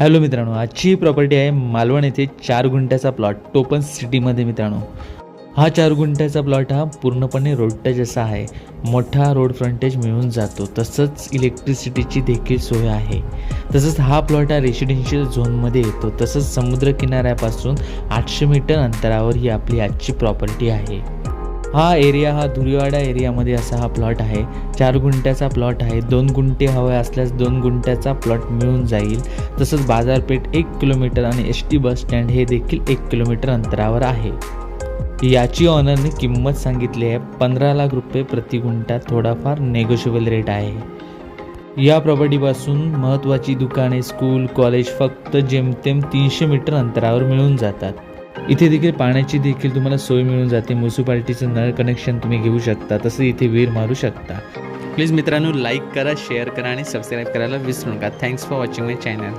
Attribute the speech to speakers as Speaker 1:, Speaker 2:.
Speaker 1: Hello मित्रांनो आजची property आहे मालवण येथे चार गुंठ्याचा प्लॉट टोपन सिटीमध्ये मित्रांनो. हा चार गुंठ्याचा प्लॉट हा पूर्णपणे रोड टच असा आहे मोठा रोड फ्रंटेज मिळून जातो तसंच इलेक्ट्रिसिटीची देखील सोय आहे. तसंच हा प्लॉट हा रेसिडेन्शियल झोनमध्ये येतो तसंच समुद्र किनाऱ्यापासून आठशे मीटर अंतरावर ही आपली आजची प्रॉपर्टी आहे. हा एरिया हा धुरीवाडा एरियामध्ये असा हा प्लॉट आहे. चार गुंठ्याचा प्लॉट आहे. दोन गुंठे हवे असल्यास दोन गुंठ्याचा प्लॉट मिळून जाईल. तसंच बाजारपेठ एक किलोमीटर आणि एस टी बस स्टँड हे देखील एक किलोमीटर अंतरावर आहे. याची ऑनरने किंमत सांगितली आहे. पंधरा लाख रुपये प्रति गुंठा थोडाफार नेगोशिएबल रेट आहे. या प्रॉपर्टीपासून महत्त्वाची दुकाने स्कूल कॉलेज फक्त जेमतेम तीनशे मीटर अंतरावर मिळून जातात. इथे देखील पाण्याची देखील तुम्हाला सोय मिळून जाते. म्युन्सिपाल्टीचं नळ कनेक्शन तुम्ही घेऊ शकता. तसं इथे विहीर मारू शकता. प्लीज मित्रांनो लाईक करा शेअर करा आणि सबस्क्राईब करायला विसरू नका. Thanks for watching my channel